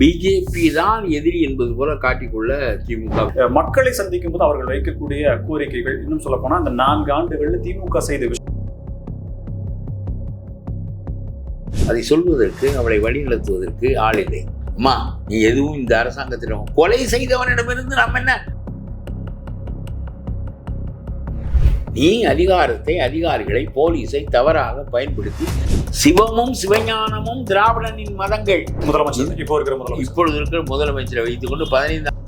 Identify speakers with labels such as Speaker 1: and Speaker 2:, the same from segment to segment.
Speaker 1: BJP தான் எதிரி என்பது போல காட்டிக்கொள்ள திமுக.
Speaker 2: மக்களை சந்திக்கும் போது அவர்கள் வைக்கக்கூடிய கோரிக்கைகள் இன்னும் சொல்ல போனா அந்த நான்கு ஆண்டுகள்ல திமுக செய்த விஷயம்.
Speaker 1: அதை சொல்வதற்கு அவளை வழிநடத்துவதற்கு ஆள் இல்லை. அம்மா நீ எதுவும் இந்த அரசாங்கத்திடம் கொலை செய்தவனிடமிருந்து நம்ம என்ன நீ அதிகாரத்தை அதிகாரிகளை போலீஸை தவறாக பயன்படுத்தி சிவமும் சிவஞானமும் திராவிடனின் மதங்கள்.
Speaker 2: முதலமைச்சர். இப்போ இருக்கிற முதலமைச்சர்.
Speaker 1: இப்பொழுது இருக்கிற முதலமைச்சரை வைத்துக்கொண்டு பதினைந்து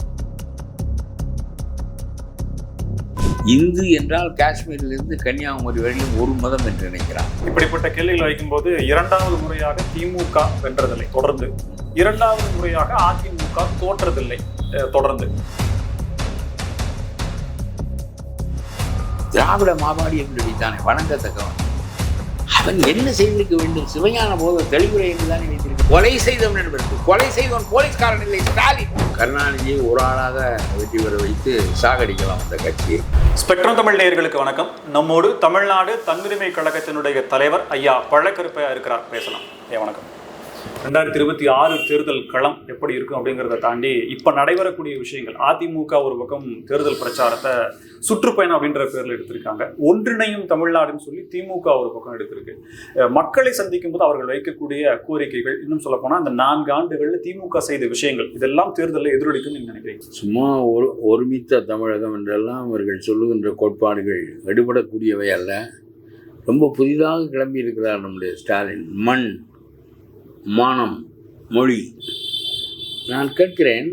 Speaker 1: இந்து என்றால் காஷ்மீரிலிருந்து கன்னியாகுமரி வரையும் ஒரு மதம் என்று நினைக்கிறான்
Speaker 2: இப்படிப்பட்ட கேள்விகள் வைக்கும்போது இரண்டாவது முறையாக திமுக வென்றதில்லை தொடர்ந்து. இரண்டாவது முறையாக அதிமுக தோற்றதில்லை தொடர்ந்து.
Speaker 1: திராவிட மாபாடி என்று தானே வணங்கத்தக்கவன். அவன் என்ன செய்திருக்க வேண்டும்? சிவஞான போத தெளிவுரை என்றுதான் வைத்திருக்க கொலை செய்தவன் என்பதற்கு கொலை செய்தவன் போலீஸ்காரன் இல்லை ஸ்டாலின். கருணாநிதியை ஒரு ஆளாக வெற்றி பெற வைத்து சாகடிக்கலாம் அந்த கட்சியை
Speaker 2: ஸ்பெக்ட்ரம் தமிழ் நேயர்களுக்கு வணக்கம். நம்மோடு தமிழ்நாடு தன்னுரிமை கழகத்தினுடைய தலைவர் ஐயா பழக்கருப்பையா இருக்கிறார். பேசலாம். ஐயா வணக்கம். ரெண்டாயிரத்தி இருபத்தி ஆறு தேர்தல் களம் எப்படி இருக்கும் அப்படிங்கிறத தாண்டி இப்போ நடைபெறக்கூடிய விஷயங்கள் அதிமுக ஒரு பக்கம் தேர்தல் பிரச்சாரத்தை சுற்றுப்பயணம் அப்படின்ற பேரில் எடுத்திருக்காங்க. ஒன்றிணையும் தமிழ்நாடுன்னு சொல்லி திமுக ஒரு பக்கம் எடுத்திருக்கு. மக்களை சந்திக்கும் போது அவர்கள் வைக்கக்கூடிய கோரிக்கைகள் இன்னும் சொல்லப்போனால் அந்த நான்கு ஆண்டுகளில் திமுக செய்த விஷயங்கள் இதெல்லாம் தேர்தலில் எதிரொலிக்கும் நீங்க நினைக்கிறீங்க?
Speaker 1: சும்மா ஒரு ஒருமித்த தமிழகம் என்றெல்லாம் அவர்கள் சொல்லுகின்ற கோட்பாடுகள் எடுபடக்கூடியவை அல்ல. ரொம்ப புதிதாக கிளம்பி இருக்கிறார் நம்முடைய ஸ்டாலின். மண். மானம் மொழி. நான் கேட்கிறேன்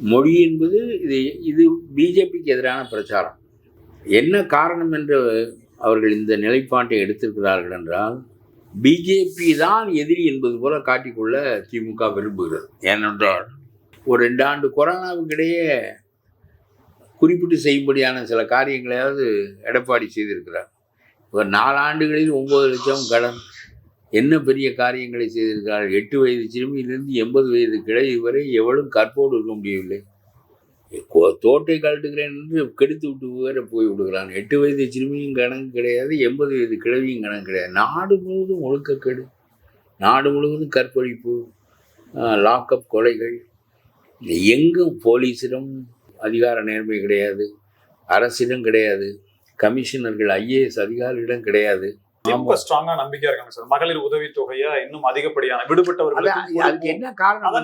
Speaker 1: மொழி என்பது இது இது பிஜேபிக்கு எதிரான பிரச்சாரம். என்ன காரணம் என்று அவர்கள் இந்த நிலைப்பாட்டை எடுத்திருக்கிறார்கள் என்றால் பிஜேபி தான் எதிரி என்பது போல காட்டிக்கொள்ள திமுக விரும்புகிறது. ஏனென்றால் ஒரு ரெண்டு ஆண்டு கொரோனாவுக்கிடையே குறிப்பிட்டு செய்யும்படியான சில காரியங்களையாவது எடப்பாடி செய்திருக்கிறார். ஒரு நாலாண்டுகளில் ஒம்பது லட்சம் கடன் என்ன பெரிய காரியங்களை செய்திருக்கிறார்கள்? எட்டு வயது சிறுமியிலிருந்து எண்பது வயது கிழவி வரை எவளும் கற்போடு இருக்க முடியவில்லை. தோட்டை கழட்டுகிறேன் என்று கெடுத்து விட்டு வேற போய் விடுகிறான். எட்டு வயது சிறுமியும் கணக்கு கிடையாது எண்பது வயது கிழவியும் கணக்கு கிடையாது. நாடு முழுவதும் ஒழுக்கக்கேடு நாடு முழுவதும் கற்பழிப்பு லாக்அப் கொலைகள். எங்கும் போலீஸிடம் அதிகார நேர்மை கிடையாது. அரசிடம் கிடையாது. கமிஷனர்கள் ஐஏஎஸ் அதிகாரிகளிடம் கிடையாது.
Speaker 2: திமுக ஸ்ட்ராங்கா நம்பிக்கையா இருக்காங்க சார். மகளிர் உதவி தொகையை இன்னும் அதிகப்படியான
Speaker 1: அதுக்கு என்ன காரணம்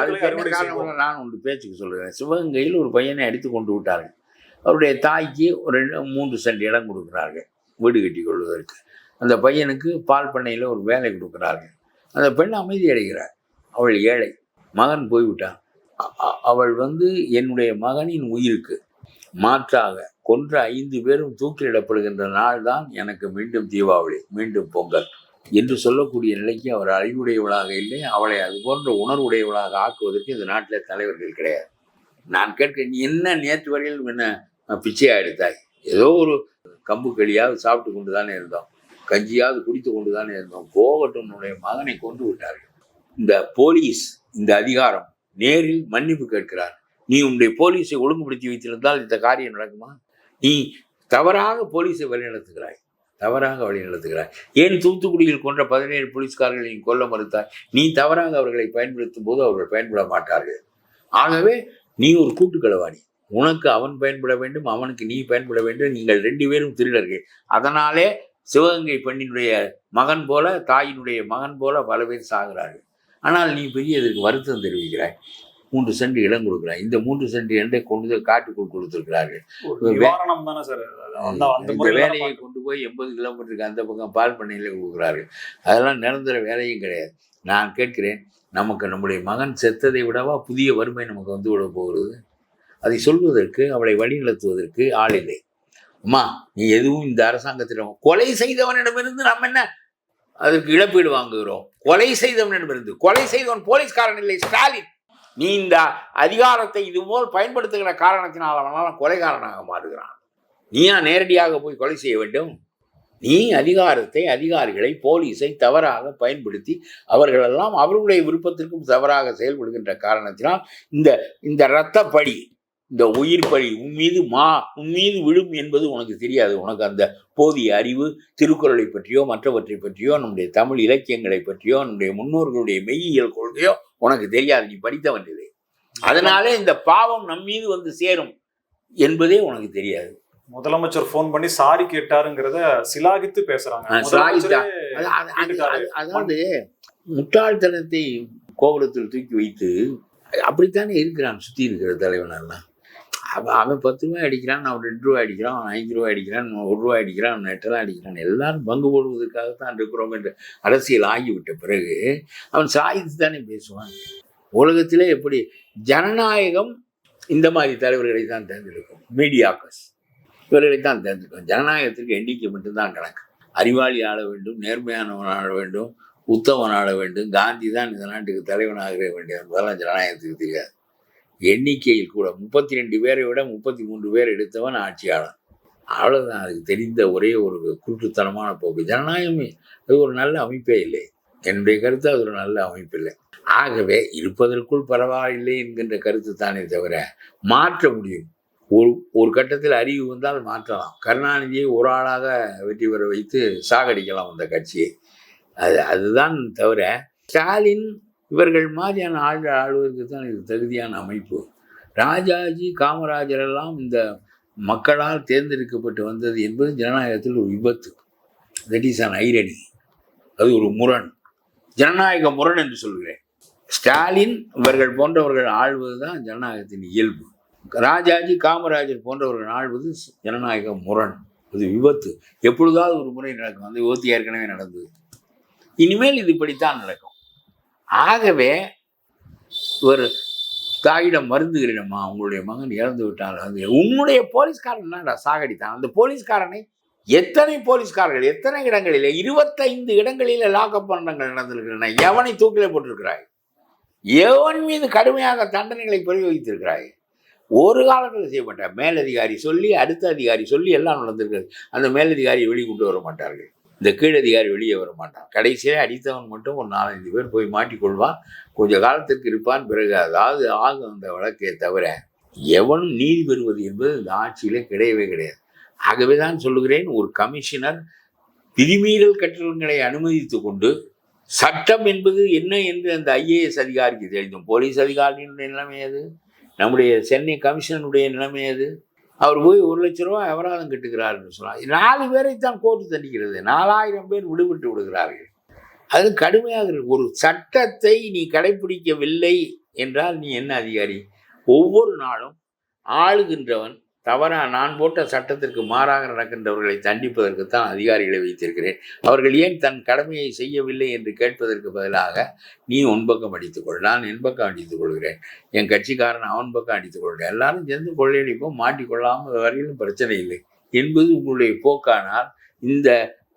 Speaker 1: காரணம் நான் ஒன்று பேச்சுக்கு சொல்கிறேன் சிவகங்கையில் ஒரு பையனை அடித்து கொண்டு விட்டார்கள். அவருடைய தாய்க்கு ஒரு ரெண்டு மூன்று சென்ட் இடம் கொடுக்குறார்கள் வீடு கட்டி கொள்வதற்கு. அந்த பையனுக்கு பால் பண்ணையில் ஒரு வேலை கொடுக்குறார்கள். அந்த பெண் அமைதி அடைகிறார். அவள் ஏழை. மகன் போய்விட்டான். அவள் வந்து என்னுடைய மகனின் உயிருக்கு. மாற்றாக கொன்ற ஐந்து பேரும் தூக்கிலிடப்படுகின்ற நாள் தான் எனக்கு மீண்டும் தீபாவளி மீண்டும் பொங்கல் என்று சொல்லக்கூடிய நிலைக்கு அவர் அறிவுடையவளாக இல்லை. அவளை அது போன்ற உணர்வுடையவளாக ஆக்குவதற்கு இந்த நாட்டில் தலைவர்கள் கிடையாது. நான் கேட்கிறேன் நீ என்ன நேற்று வரையில் என்ன பிச்சையாக எடுத்தாய் ஏதோ ஒரு கம்பு களியாவது சாப்பிட்டு கொண்டு தானே இருந்தோம். கஞ்சியாவது குடித்து கொண்டு தானே இருந்தோம். போகட்டும் மகனை கொண்டு விட்டார்கள். இந்த போலீஸ் இந்த அதிகாரம் நேரில் மன்னிப்பு கேட்கிறார். நீ உன்னுடைய போலீஸை ஒழுங்குபடுத்தி வைத்திருந்தால் இந்த காரியம் நடக்குமா? நீ தவறாக போலீஸை வழிநடத்துகிறாய். தவறாக வழிநடத்துகிறாய். ஏன் தூத்துக்குடியில் கொன்ற பதினேழு போலீஸ்காரர்களை நீ கொல்ல மறுத்தாய்? நீ தவறாக அவர்களை பயன்படுத்தும் போது அவர்கள் பயன்பட மாட்டார்கள். ஆகவே நீ ஒரு கூட்டுக்களவாணி உனக்கு அவன் பயன்பட வேண்டும் அவனுக்கு நீ பயன்பட வேண்டும். நீங்கள் ரெண்டு பேரும் திருடர்கள். அதனாலே சிவகங்கை பெண்ணினுடைய மகன் போல தாயினுடைய மகன் போல பல பேர் சாகிறார்கள். ஆனால் நீ பெரிய இதற்கு வருத்தம் தெரிவிக்கிறாய். மூன்று சென்ட் இடம் கொடுக்கிறாய் இந்த மூன்று சென்ட் இடத்தை கொண்டு போய் காட்டுக்குள் கொடுத்திருக்கிறார்கள். இந்த வேலையை கொண்டு போய் எண்பது கிலோமீட்டருக்கு அந்த பக்கம் பால் பண்ணையில் கொடுக்குறார்கள். அதெல்லாம் நிரந்தர வேலையும் கிடையாது. நான் கேட்கிறேன் நமக்கு நம்முடைய மகன் செத்ததை விடவா புதிய வறுமை நமக்கு வந்து விட போகிறது? அதை சொல்வதற்கு அவளை வழிநடத்துவதற்கு ஆள் இல்லை. அம்மா நீ எதுவும் இந்த அரசாங்கத்திடம் கொலை செய்தவனிடமிருந்து நம்ம என்ன அதற்கு இழப்பீடு வாங்குகிறோம்? கொலை செய்தவனிடமிருந்து. கொலை செய்தவன் போலீஸ்காரன் இல்லை ஸ்டாலின். நீ இந்த அதிகாரத்தை இதுபோல் பயன்படுத்துகிற காரணத்தினால் அவனால் கொலைகாரனாக மாறுகிறான். நீயா நேரடியாக போய் கொலை செய்ய வேண்டும்? நீ அதிகாரத்தை அதிகாரிகளை போலீஸை தவறாக பயன்படுத்தி அவர்களெல்லாம் அவர்களுடைய விருப்பத்திற்கும் தவறாக செயல்படுகின்ற காரணத்தினால் இந்த இந்த இரத்த இந்த உயிர் பழி உன் மீது மா உன் மீது விழும் என்பது உனக்கு தெரியாது. உனக்கு அந்த போதிய அறிவு திருக்குறளை பற்றியோ மற்றவற்றை பற்றியோ நம்முடைய தமிழ் இலக்கியங்களை பற்றியோ நம்முடைய முன்னோர்களுடைய மெய்யியல் கொள்கையோ உனக்கு தெரியாது நீ படித்தவன் இல்லை அதனாலே இந்த பாவம் நம் மீது வந்து சேரும் என்பதே உனக்கு தெரியாது.
Speaker 2: முதலமைச்சர் ஃபோன் பண்ணி சாரி கேட்டாருங்கிறத சிலாகித்து பேசுறாங்க.
Speaker 1: அதாவது முட்டாள்தனத்தை கோபுரத்தில் தூக்கி வைத்து அப்படித்தானே இருக்கிறான் சுற்றி இருக்கிற தலைவனெல்லாம் அவன் அவன் பத்து ரூபாய் அடிக்கிறான் அவன் ரெண்டு ரூபாய் அடிக்கிறான் அவன் ஐந்து ரூபாய் அடிக்கிறான் ஒரு ரூபாய் அடிக்கிறான் அவன் எட்டெல்லாம் அடிக்கிறான். எல்லாரும் பங்கு போடுவதற்காகத்தான் இருக்கிறோம் என்று அரசியல் ஆகிவிட்ட பிறகு அவன் சாய்த்து தானே பேசுவான். உலகத்திலே எப்படி ஜனநாயகம் இந்த மாதிரி தலைவர்களை தான் தேர்ந்தெடுக்கும். மீடியாக்கஸ் இவர்களை தான் தேர்ந்தெடுக்கும். ஜனநாயகத்திற்கு எண்ணிக்கை மட்டும்தான் கணக்கு. அறிவாளி ஆள வேண்டும் நேர்மையானவன் ஆள வேண்டும் உத்தமன் ஆள வேண்டும். காந்தி தான் இந்த நாட்டுக்கு தலைவனாக வேண்டியவன். அதெல்லாம் ஜனநாயகத்துக்கு தெரியாது. எண்ணிக்கையில் கூட முப்பத்தி ரெண்டு பேரை விட முப்பத்தி மூன்று பேர் எடுத்தவன் ஆட்சியாளன். அவ்வளோதான் அதுக்கு தெரிந்த ஒரே ஒரு குருட்டுத்தனமான போக்கு. ஜனநாயகம் அது ஒரு நல்ல அமைப்பே இல்லை. என்னுடைய கருத்து அது ஒரு நல்ல அமைப்பு இல்லை. ஆகவே இருப்பதற்குள் பரவாயில்லை என்கின்ற கருத்து தானே தவிர மாற்ற முடியும். ஒரு ஒரு கட்டத்தில் அறிவு வந்தால் மாற்றலாம். கருணாநிதியை ஒரு ஆளாக வெற்றி பெற வைத்து சாகடிக்கலாம் அந்த கட்சியை. அது அதுதான் தவிர ஸ்டாலின் இவர்கள் மாதிரியான ஆள் ஆளுவதற்கு தான் இது தகுதியான அமைப்பு. ராஜாஜி காமராஜர் எல்லாம் இந்த மக்களால் தேர்ந்தெடுக்கப்பட்டு வந்தது என்பது ஜனநாயகத்தில் ஒரு விபத்து. தட் இஸ் அன் ஐரணி அது ஒரு முரண். ஜனநாயக முரண் என்று சொல்கிறேன். ஸ்டாலின் இவர்கள் போன்றவர்கள் ஆள்வது தான் ஜனநாயகத்தின் இயல்பு. ராஜாஜி காமராஜர் போன்றவர்கள் ஆள்வது ஜனநாயக முரண். அது விபத்து. எப்பொழுதாவது ஒரு முறை நடக்கும். அந்த விபத்து ஏற்கனவே நடந்தது. இனிமேல் இது இப்படித்தான் நடக்கும். ஆகவே ஒரு தாயிடம் மருந்துகிறேனம்மா உங்களுடைய மகன் இறந்து விட்டார் அது உன்னுடைய போலீஸ்காரன் என்னடா சாகடித்தான்? அந்த போலீஸ்காரனை எத்தனை போலீஸ்காரர்கள் எத்தனை இடங்களில் இருபத்தைந்து இடங்களில் லாக்அப் மரணங்கள் நடந்திருக்கிறன எவனை தூக்கிலே போட்டிருக்கிறாய்? எவன் மீது கடுமையாக தண்டனைகளை பிரயோகித்திருக்கிறாய்? ஒரு காலத்தில் செய்யப்பட்ட மேலதிகாரி சொல்லி அடுத்த அதிகாரி சொல்லி எல்லாம் நடந்திருக்கிறது. அந்த மேலதிகாரியை வெளிக்கொண்டு வர மாட்டார்கள். இந்த கீழதிகாரி வெளியே வர மாட்டான். கடைசியிலே அடித்தவன் மட்டும் ஒரு நாலஞ்சு பேர் போய் மாட்டிக்கொள்வான். கொஞ்ச காலத்துக்கு இருப்பான். பிறகு அதாவது ஆகும் அந்த வழக்கை தவிர எவனும் நீதி பெறுவது என்பது இந்த ஆட்சியில் கிடையவே கிடையாது. ஆகவே தான் சொல்லுகிறேன் ஒரு கமிஷனர் விதிமீறல் கட்டணங்களை அனுமதித்து கொண்டு சட்டம் என்பது என்ன என்று அந்த ஐஏஎஸ் அதிகாரிக்கு தெரியும் போலீஸ் அதிகாரியினுடைய நிலைமை அது நம்முடைய சென்னை கமிஷனருடைய நிலைமை அது அவர் போய் ஒரு லட்ச ரூபா அபராதம் கட்டுகிறார்னு சொன்னார். நாலு பேரை தான் கோர்ட்டு தண்டிக்கிறது. நாலாயிரம் பேர் விடுபட்டு விடுகிறார்கள். அது கடுமையாக இருக்கு. ஒரு சட்டத்தை நீ கடைபிடிக்கவில்லை என்றால் நீ என்ன அதிகாரி? ஒவ்வொரு நாளும் ஆளுகின்றவன் தவறாக நான் போட்ட சட்டத்திற்கு மாறாக நடக்கின்றவர்களை தண்டிப்பதற்கு தான் அதிகாரிகளை வைத்திருக்கிறேன். அவர்கள் ஏன் தன் கடமையை செய்யவில்லை என்று கேட்பதற்கு பதிலாக நீ உன்பக்கம் அடித்துக்கொள் நான் என் பக்கம் அடித்துக் கொள்கிறேன். என் கட்சிக்காரன் அவன் பக்கம் அடித்துக் கொள்கிறேன். எல்லாரும் சேர்ந்து கொள்ளையடிப்போம் மாட்டிக்கொள்ளாமல் வரையிலும் பிரச்சனை இல்லை. என்பது உங்களுடைய போக்கானால் இந்த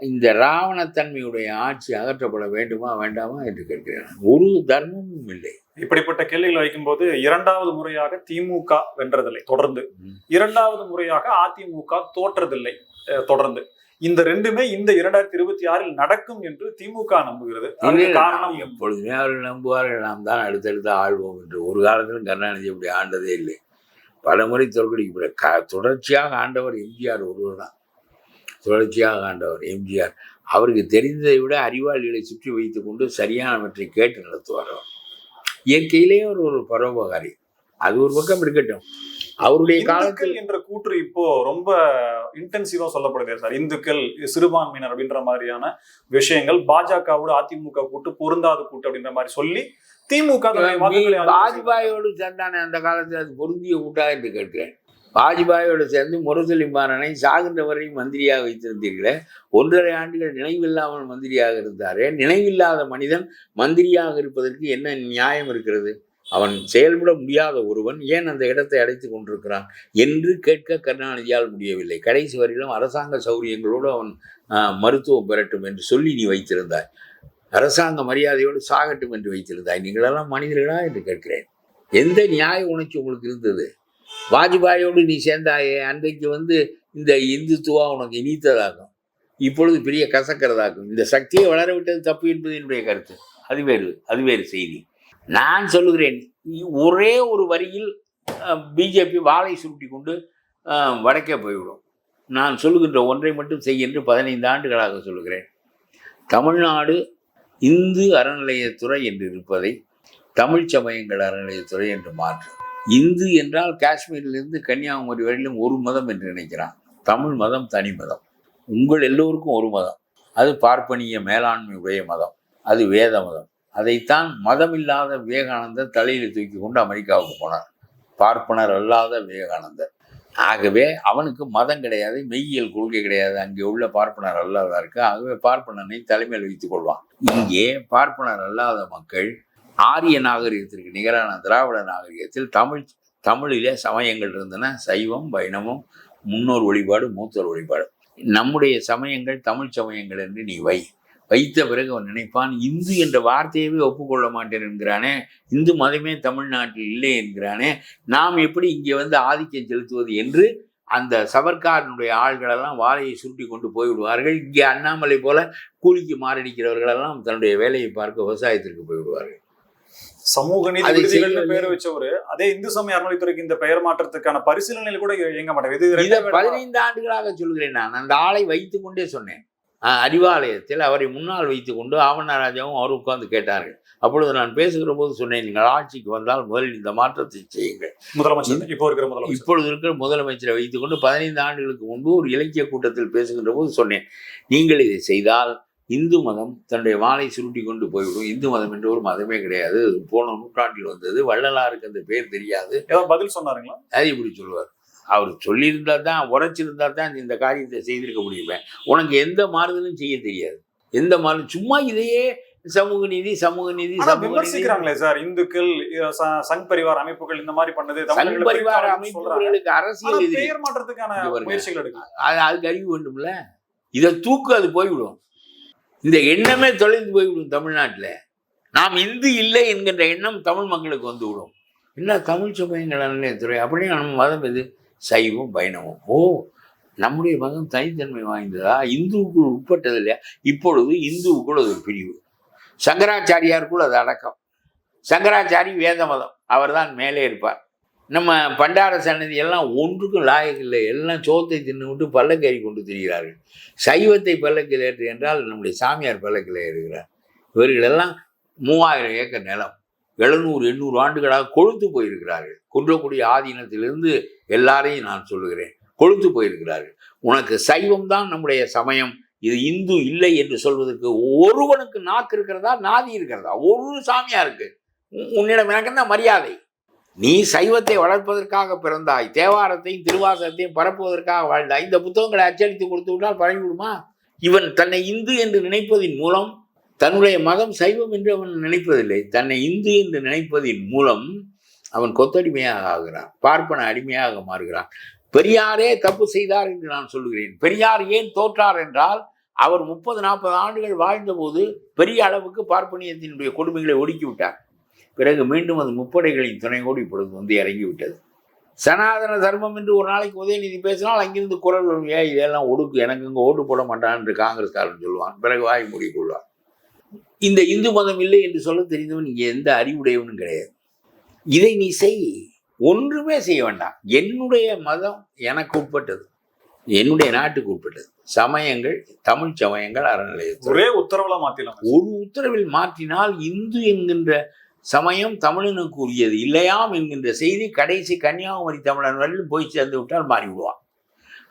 Speaker 1: இந்த ராவணத்தன்மையுடைய ஆட்சி அகற்றப்பட வேண்டுமா வேண்டாமா என்று கேட்கிறேன் ஒரு தர்மமும் இல்லை.
Speaker 2: இப்படிப்பட்ட கேள்விகள் வைக்கும்போது இரண்டாவது முறையாக திமுக வென்றதில்லை தொடர்ந்து. இரண்டாவது முறையாக அதிமுக தோற்றதில்லை தொடர்ந்து. இந்த ரெண்டுமே இந்த இரண்டாயிரத்தி இருபத்தி ஆறில் நடக்கும் என்று திமுக நம்புகிறது. காரணம்
Speaker 1: எப்பொழுதுமே அவர்கள் நம்புவார்கள். நாம் தான் அடுத்தடுத்து ஆள்வோம் என்று. ஒரு காலத்திலும் கருணாநிதி அப்படி ஆண்டதே இல்லை. பல முறை தோற்கடிக்கப்பட தொடர்ச்சியாக ஆண்டவர் எம்ஜிஆர் ஒருவர் தான் தொடர்ச்சியாக ஆண்டவர் எம்ஜிஆர். அவருக்கு தெரிந்ததை விட அறிவாளிகளை சுற்றி வைத்துக் கொண்டு சரியானவற்றை கேட்டு நடத்துவார் அவர். இயற்கையிலே அவர் ஒரு பரோபகாரி. அது ஒரு பக்கம் இருக்கட்டும். அவருடைய காலத்தில்
Speaker 2: என்ற கூற்று இப்போ ரொம்ப இன்டென்சிவா சொல்லப்படுது சார். இந்துக்கள் சிறுபான்மையினர் அப்படின்ற மாதிரியான விஷயங்கள் பாஜகவோட அதிமுக கூட்டு பொருந்தாத கூட்டு அப்படின்ற மாதிரி சொல்லி திமுக
Speaker 1: வாஜ்பாயோடு சேர்ந்தானே அந்த காலத்தில் அது பொருந்திய கூட்டா என்று கேட்கிறேன். வாஜ்பாயோடு சேர்ந்து முரசொலி சாகின்ற வரையும் மந்திரியாக வைத்திருந்தீர்களே. ஒன்றரை ஆண்டுகள் நினைவில்லாமல் மந்திரியாக இருந்தாரே. நினைவில்லாத மனிதன் மந்திரியாக இருப்பதற்கு என்ன நியாயம் இருக்கிறது? அவன் செயல்பட முடியாத ஒருவன் ஏன் அந்த இடத்தை அடைத்துக் கொண்டிருக்கிறான் என்று கேட்க கருணாநிதியால் முடியவில்லை. கடைசி வரையிலும் அரசாங்க சௌரியங்களோடு அவன் மருத்துவம் பெறட்டும் என்று சொல்லி நீ வைத்திருந்தாய். அரசாங்க மரியாதையோடு சாகட்டும் என்று வைத்திருந்தாய். நீங்களெல்லாம் மனிதர்களா என்று கேட்கிறேன். எந்த நியாய உணர்ச்சி உங்களுக்கு இருந்தது? வாஜ்பாயோடு நீ சேர்ந்தாயே அன்றைக்கு வந்து இந்த இந்துத்துவா உனக்கு இனித்ததாகும். இப்பொழுது பெரிய கசக்கிறதாகும். இந்த சக்தியை வளர விட்டது தப்பு என்பது என்னுடைய கருத்து. அது வேறு அது வேறு செய்தி. நான் சொல்லுகிறேன் ஒரே ஒரு வரியில் பிஜேபி வாளை சுருட்டி கொண்டு வடக்கே போய்விடும். நான் சொல்லுகின்ற ஒன்றை மட்டும் செய் என்று பதினைந்து ஆண்டுகளாக சொல்லுகிறேன். தமிழ்நாடு இந்து அறநிலையத்துறை என்று இருப்பதை தமிழ் சமயங்கள் அறநிலையத்துறை என்று மாற்று இந்து என்றால் காஷ்மீரிலிருந்து கன்னியாகுமரி வரையிலும் ஒரு மதம் என்று நினைக்கிறான். தமிழ் மதம் தனி மதம். உங்கள் எல்லோருக்கும் ஒரு மதம். அது பார்ப்பனிய மேலாண்மை உடைய மதம். அது வேத மதம். அதைத்தான் மதமில்லாத விவேகானந்தர் தலையில் தூக்கி கொண்டு அமெரிக்காவுக்கு போனார். பார்ப்பனர் அல்லாத விவேகானந்தர். ஆகவே அவனுக்கு மதம் கிடையாது மெய்யியல் கொள்கை கிடையாது. அங்கே உள்ள பார்ப்பனர் அல்லாதவருக்கு ஆகவே பார்ப்பனனை தலைமையில் வைத்துக் கொள்வான். இங்கே பார்ப்பனர் அல்லாத மக்கள் ஆரிய நாகரிகத்திற்கு நிகரான திராவிட நாகரிகத்தில் தமிழ் தமிழிலே சமயங்கள் இருந்தன. சைவம் வைணவம் முன்னோர் வழிபாடு மூத்தோர் வழிபாடு. நம்முடைய சமயங்கள் தமிழ் சமயங்கள் என்று நீ வை. வைத்த பிறகு அவன் நினைப்பான் இந்து என்ற வார்த்தையவே ஒப்புக்கொள்ள மாட்டேன் என்கிறானே. இந்து மதமே தமிழ்நாட்டில் இல்லை என்கிறானே. நாம் எப்படி இங்கே வந்து ஆதிக்கம் செலுத்துவது என்று அந்த சவர்க்காரனுடைய ஆள்களெல்லாம் வாழையை சுருட்டி கொண்டு போய்விடுவார்கள். இங்கே அண்ணாமலை போல கூலிக்கு மாரடிக்கிறவர்களெல்லாம் தன்னுடைய வேலையை பார்க்க விவசாயத்திற்கு போய்விடுவார்கள்.
Speaker 2: சமூக நீதி விடுதிகள்னு பேர் வச்சவரு. அதே இந்து சமய அறநிலைத்துறைக்கு இந்த பெயர் மாற்றத்துக்கான பரிசீலனையில கூட இயங்க மாட்டாங்க இது.
Speaker 1: பதினைந்து ஆண்டுகளாக சொல்கிறேன் நான். அந்த ஆளை வைத்துக் கொண்டே சொன்னேன் அறிவாலயத்தில் அவரை முன்னால் வைத்துக்கொண்டு ஆவணராஜாவும் அவர் உட்கார்ந்து கேட்டார்கள். அப்பொழுது நான் பேசுகிற போது சொன்னேன் நீங்கள் ஆட்சிக்கு வந்தால் முதலில் இந்த மாற்றத்தை செய்யுங்கள்.
Speaker 2: முதலமைச்சர். இப்போ இருக்கிற முதலமைச்சர்.
Speaker 1: இப்பொழுது இருக்கிற முதலமைச்சரை வைத்துக்கொண்டு பதினைந்து ஆண்டுகளுக்கு முன்பு ஒரு இலக்கிய கூட்டத்தில் பேசுகின்ற போது சொன்னேன் நீங்கள் இதை செய்தால் இந்து மதம் தன்னுடைய வாளை சுருட்டி கொண்டு போய்விடும். இந்து மதம் என்ற ஒரு மதமே கிடையாது. போன நூற்றாண்டில் வந்தது. வள்ளலாருக்கு அந்த பேர் தெரியாது.
Speaker 2: பதில் சொன்னாருங்களா?
Speaker 1: அது இப்படி சொல்லுவார். அவர் சொல்லியிருந்தா தான் உரைச்சிருந்தா தான் இந்த காரியத்தை செய்திருக்க முடியுமே. உனக்கு எந்த மாறுதலும் செய்ய தெரியாது. எந்த மாறுதலும் சும்மா இதையே சமூக நீதி சமூக நீதி
Speaker 2: விமர்சிக்கிறாங்களே சார் இந்துக்கள் சங் பரிவார் அமைப்புகள் இந்த மாதிரி பண்ணது
Speaker 1: சங் பரிவார. அமைப்புகளுக்கு அரசியல்
Speaker 2: பெயர் மாற்றத்துக்கான. முயற்சிகள் எடுக்கல
Speaker 1: அது அதுக்கு அறிவு வேண்டும்ல? இதை தூக்கு அது போய்விடும். இந்த எண்ணமே தொலைந்து போய்விடும் தமிழ்நாட்டில். நாம் இந்து இல்லை என்கின்ற எண்ணம் தமிழ் மக்களுக்கு வந்து விடும் என்ன தமிழ் சமயங்கள் அறநிலையத்துறை அப்படியே நம்ம மதம் எது? சைவம் பயணமும் ஓ நம்முடைய மதம் தனித்தன்மை வாய்ந்ததா? இந்துவுக்குள் உட்பட்டது இல்லையா? இப்பொழுது இந்துவுக்குள் அது ஒரு பிரிவு. சங்கராச்சாரியாருக்குள் அது அடக்கம். சங்கராச்சாரி வேத மதம். அவர்தான் மேலே இருப்பார். நம்ம பண்டார சன்னதி எல்லாம் ஒன்றுக்கும் லாயக்கு இல்லை. எல்லாம் சோத்தை தின்னுவிட்டு பல்லக்கேறி கொண்டு திரிகிறார்கள். சைவத்தை பல்லக்கில் ஏற்று என்றால் நம்முடைய சாமியார் பல்லக்கில் ஏறுகிறார். இவர்களெல்லாம் மூவாயிரம் ஏக்கர் நிலம் எழுநூறு எண்ணூறு ஆண்டுகளாக கொழுத்து போயிருக்கிறார்கள். குன்றக்குடி ஆதீனத்திலிருந்து எல்லாரையும் நான் சொல்லுகிறேன் கொழுத்து போயிருக்கிறார்கள். உனக்கு சைவம் தான் நம்முடைய சமயம். இது இந்து இல்லை என்று சொல்வதற்கு ஒருவனுக்கு நாக்கு இருக்கிறதா நாதி இருக்கிறதா? ஒரு சாமியா இருக்கு உன்னிடம் எனக்கு என்ன மரியாதை? நீ சைவத்தை வளர்ப்பதற்காக பிறந்தாய் தேவாரத்தையும் திருவாசகத்தையும் பரப்புவதற்காக வாழ்ந்தாய். இந்த புத்தகங்களை அச்சடித்து கொடுத்து விட்டால் பரவி விடுமா? இவன் தன்னை இந்து என்று நினைப்பதின் மூலம் தன்னுடைய மதம் சைவம் என்று அவன் நினைப்பதில்லை. தன்னை இந்து என்று நினைப்பதின் மூலம் அவன் கொத்தடிமையாக ஆகிறான் பார்ப்பன அடிமையாக மாறுகிறான். பெரியாரே தப்பு செய்தார் என்று நான் சொல்கிறேன். பெரியார் ஏன் தோற்றார் என்றால் அவர் முப்பது நாற்பது ஆண்டுகள் வாழ்ந்தபோது பெரிய அளவுக்கு பார்ப்பனியத்தினுடைய கொடுமைகளை ஒடுக்கி விட்டார். பிறகு மீண்டும் அது முப்படைகளின் துணையோடு இப்பொழுது வந்து இறங்கி விட்டது சனாதன தர்மம் என்று ஒரு நாளைக்கு உதயநிதி பேசினால் அங்கிருந்து குரல் வரும் ஏன் இதெல்லாம் ஒடுக்கு எனக்கு இங்கே ஓட்டு போட மாட்டான் என்று காங்கிரஸ்காரன் சொல்லுவான். பிறகு வாய் மூடிக்கொள்வான் இந்த இந்து மதம் இல்லை என்று சொல்ல தெரிந்தவன் இங்கே எந்த அறிவுடையவனும் கிடையாது. இதை நீ செய். ஒன்றுமே செய்ய வேண்டாம். என்னுடைய மதம் எனக்கு உட்பட்டது. என்னுடைய நாட்டுக்கு உட்பட்டது. சமயங்கள் தமிழ் சமயங்கள் அறநிலையத்துறை.
Speaker 2: ஒரே உத்தரவுல மாத்திடலாம்.
Speaker 1: ஒரு உத்தரவில் மாற்றினால் இந்து என்கின்ற சமயம் தமிழனுக்கு உரியது இல்லையாம் என்கின்ற செய்தி கடைசி கன்னியாகுமரி தமிழன் வரையிலும் போய் சேர்ந்து விட்டால் மாறிவிடுவான்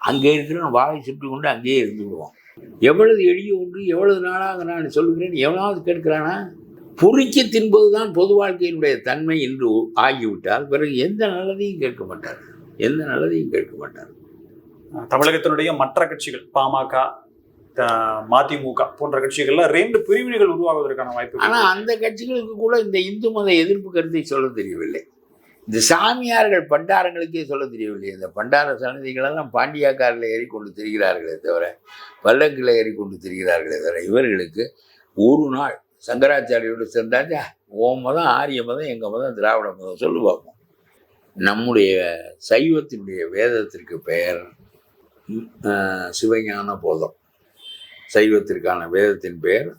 Speaker 1: அங்கே இருக்கிறவன் வாழை சுற்றி கொண்டு அங்கேயே இருந்து விடுவான். எவ்வளவு எளிய ஒன்று எவ்வளவு நாளாக நான் சொல்கிறேன் எவனாவது கேட்கிறானா? பொறிக்க தின்பதுதான் பொது வாழ்க்கையினுடைய தன்மை என்று ஆகிவிட்டால் பிறகு எந்த நல்லதையும் கேட்க மாட்டார். எந்த நல்லதையும் கேட்க மாட்டார்.
Speaker 2: தமிழகத்தினுடைய மற்ற கட்சிகள் பாமக மதிமுக போன்ற கட்சிகள்ல ரெண்டு பிரிவினைகள் உருவாகுவதற்கான வாய்ப்பு
Speaker 1: ஆனா அந்த கட்சிகளுக்கு கூட இந்த இந்து மத எதிர்ப்பு கருத்தை சொல்ல தெரியவில்லை. இந்த சாமியார்கள் பண்டாரங்களுக்கே சொல்ல தெரியவில்லை. இந்த பண்டார சன்னதிகளெல்லாம் பாண்டியாக்காரில் ஏறிக்கொண்டு திரிகிறார்களே தவிர பல்லக்கில் ஏறிக்கொண்டு திரிகிறார்களே தவிர இவர்களுக்கு ஒரு நாள் சங்கராச்சாரியோடு சேர்ந்தாச்சா ஓ மதம் ஆரிய மதம் எங்கள் மதம் திராவிட மதம் சொல்லு பார்ப்போம். நம்முடைய சைவத்தினுடைய வேதத்திற்கு பெயர் சிவஞான போதம். சைவத்திற்கான வேதத்தின் பெயர்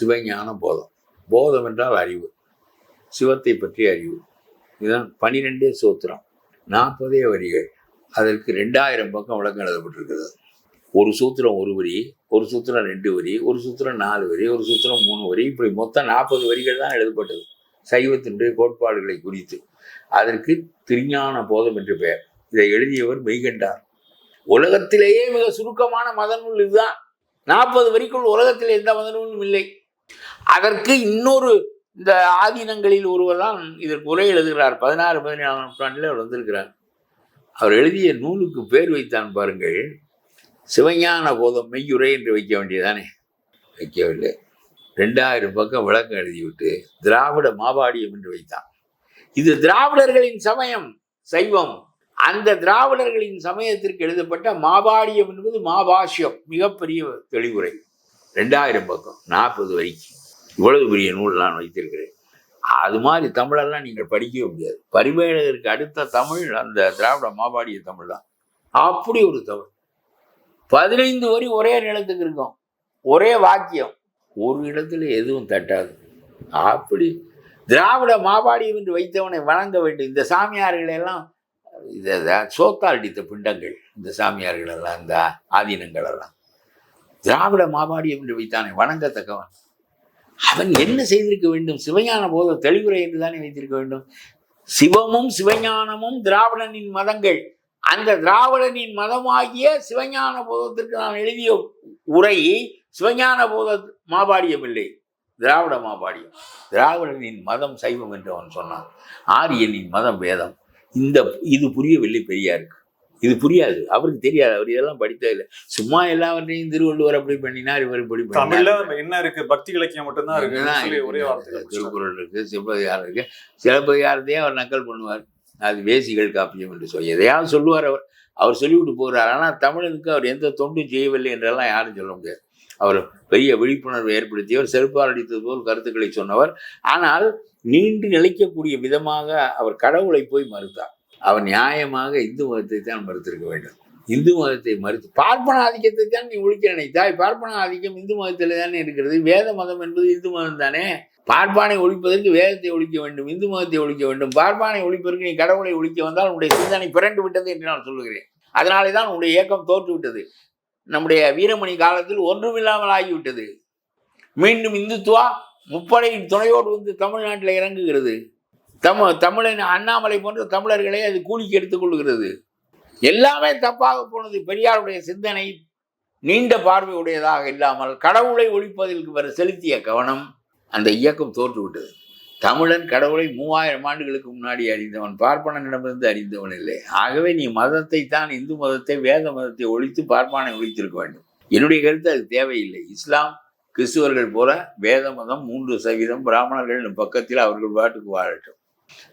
Speaker 1: சிவஞான போதம். போதம் என்றால் அறிவு. சிவத்தை பற்றிய அறிவு. இதுதான் பனிரெண்டே சூத்திரம். நாற்பதே வரிகள். அதற்கு ரெண்டாயிரம் பக்கம் விளக்கம் எழுதப்பட்டிருக்கிறது. ஒரு சூத்திரம் ஒரு வரி ஒரு சூத்திரம் ரெண்டு வரி ஒரு சூத்திரம் நாலு வரி ஒரு சூத்திரம் மூணு வரி. இப்படி மொத்தம் நாற்பது வரிகள் தான் எழுதப்பட்டது. சைவத்தினுடைய கோட்பாடுகளை குறித்து. அதற்கு திருஞான போதம் என்று பெயர். இதை எழுதியவர் மெய்கண்டார். உலகத்திலேயே மிக சுருக்கமான மத நூல் இதுதான் நாற்பது வரிக்குள் உலகத்தில் எந்த மதனமும் நூலும் இல்லை. அதற்கு இன்னொரு இந்த ஆதீனங்களில் ஒருவர் தான் இதற்கு உரை எழுதுகிறார். பதினாறு பதினேழாம் நூற்றாண்டில் அவர் வந்திருக்கிறார். அவர் எழுதிய நூலுக்கு பேர் வைத்தான் பாருங்கள். சிவஞான போதம் மெய்யுரை என்று வைக்க வேண்டியதானே? வைக்கவில்லை. ரெண்டாயிரம் பக்கம் விளக்கம் எழுதிவிட்டு திராவிட மாபாடியம் என்று வைத்தான். இது திராவிடர்களின் சமயம் சைவம். அந்த திராவிடர்களின் சமயத்திற்கு எழுதப்பட்ட மாபாடியம் என்பது மாபாஷ்யம் மிகப்பெரிய தெளிவுரை. ரெண்டாயிரம் பக்கம் நாற்பது வரைக்கும் இவ்வளவு பெரிய நூல் நான் வைத்திருக்கிறேன். அது மாதிரி தமிழெல்லாம் நீங்கள் படிக்கவே முடியாது. பரிமேலகருக்கு அடுத்த தமிழ் அந்த திராவிட மாபாடிய தமிழ் தான். அப்படி ஒரு தமிழ். பதினைந்து வரி ஒரே நிலத்துக்கு இருக்கும். ஒரே வாக்கியம். ஒரு இடத்துல எதுவும் தட்டாது. அப்படி திராவிட மாபாடியம் என்று வைத்தவனை வணங்க வேண்டும். இந்த சாமியார்களெல்லாம் எல்லாம் இதை சோத்தால் அடித்த பிண்டங்கள் இந்த சாமியார்கள் எல்லாம் இந்த ஆதீனங்கள் எல்லாம். திராவிட மாபாடியம் என்று வைத்தானே வணங்கத்தக்கவன். அவன் என்ன செய்திருக்க வேண்டும்? சிவஞான போத தெளிவுரை என்று தானே வைத்திருக்க வேண்டும்? சிவமும் சிவஞானமும் திராவிடனின் மதங்கள். அந்த திராவிடனின் மதமாகிய சிவஞான போதத்திற்கு நான் எழுதிய உரை சிவஞான போத மாபாடியம் இல்லை திராவிட மாபாடியம். திராவிடனின் மதம் சைவம் என்று அவன் சொன்னான். ஆரியனின் மதம் வேதம். இந்த இது புரியவில்லை பெரியாருக்கு. இது புரியாது. அவருக்கு தெரியாது. அவர் இதெல்லாம் படித்ததில்லை சும்மா எல்லாவற்றையும் திருவள்ளுவர் அப்படி பண்ணினார் இவர் இப்படி
Speaker 2: தமிழ்ல என்ன இருக்கு? பக்தி இலக்கியம் மட்டும்தான் இருக்கு. ஒரே
Speaker 1: திருக்குறள் இருக்கு சிவபதிகாரம் இருக்கு. சிலப்பதிகாரத்தையே அவர் நக்கல் பண்ணுவார். அது வேசிகள் காப்பியம் என்று சொல்லி. எதையாவது சொல்லுவார் அவர். அவர் சொல்லிவிட்டு போகிறார். ஆனால் தமிழனுக்கு அவர் எந்த தொண்டும் செய்யவில்லை என்றெல்லாம் யாரும் சொல்ல முடியாது. அவர் பெரிய விழிப்புணர்வை ஏற்படுத்தியவர் செருப்பால் அடித்தது போல் கருத்துக்களை சொன்னவர். ஆனால் நீண்டு நிலைக்கக்கூடிய விதமாக அவர் கடவுளை போய் மறுத்தார். அவர் நியாயமாக இந்து மதத்தை தான் மறுத்திருக்க வேண்டும். இந்து மதத்தை மறுத்து பார்ப்பன ஆதிக்கத்தை தான் நீ ஒழிக்க நினைத்தாய். பார்ப்பன ஆதிக்கம் இந்து மதத்தில் தானே இருக்கிறது. வேத மதம் என்பது இந்து மதம் தானே. பார்ப்பானை ஒழிப்பதற்கு வேதத்தை ஒழிக்க வேண்டும் இந்து மதத்தை ஒழிக்க வேண்டும். பார்ப்பானை ஒழிப்பதற்கு நீ கடவுளை ஒழிக்க வந்தால் உன்னுடைய சிந்தனை பிறண்டு விட்டது என்று நான் சொல்லுகிறேன். அதனாலே தான் உன்னுடைய இயக்கம் தோற்று விட்டது நம்முடைய வீரமணி காலத்தில் ஒன்றுமில்லாமல் ஆகிவிட்டது மீண்டும் இந்துத்துவா முப்படையின் துணையோடு வந்து தமிழ்நாட்டில் இறங்குகிறது. தமி தமிழன் அண்ணாமலை போன்ற தமிழர்களை அது கூலிக்கு எடுத்துக்கொள்கிறது எல்லாமே தப்பாக போனது பெரியாருடைய சிந்தனை நீண்ட பார்வை உடையதாக இல்லாமல் கடவுளை ஒழிப்பதில் வர செலுத்திய கவனம் அந்த இயக்கம் தோற்றுவிட்டது. தமிழன் கடவுளை மூவாயிரம் ஆண்டுகளுக்கு முன்னாடி அறிந்தவன் பார்ப்பனனிடமிருந்து அறிந்தவன் இல்லை. ஆகவே நீ மதத்தை தான் இந்து மதத்தை வேத மதத்தை ஒழித்து பார்ப்பானை ஒழித்திருக்க வேண்டும். என்னுடைய கருத்து அது தேவையில்லை. இஸ்லாம் கிறிஸ்துவர்கள் போல வேத மதம் மூன்று சதவீதம் பிராமணர்கள் பக்கத்தில் அவர்கள் பாட்டுக்கு வாழட்டும்.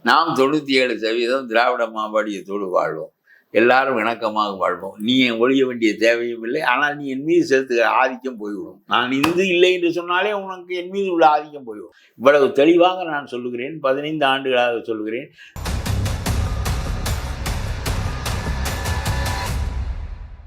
Speaker 1: நாம் தொண்ணூற்றி ஏழு சதவீதம் திராவிட மாபாடியத்தோடு வாழ்வோம். எல்லாரும் இணக்கமாக வாழ்வோம். நீ ஒழிய வேண்டிய தேவையும் இல்லை. ஆனால் நீ என் மீது செலுத்துகிற ஆதிக்கம் போய்விடும். நான் இந்து இல்லை என்று சொன்னாலே உனக்கு என் மீது உள்ள ஆதிக்கம் போய்விடும். இவ்வளவு தெளிவாக நான் சொல்லுகிறேன். பதினைந்து ஆண்டுகளாக சொல்லுகிறேன்.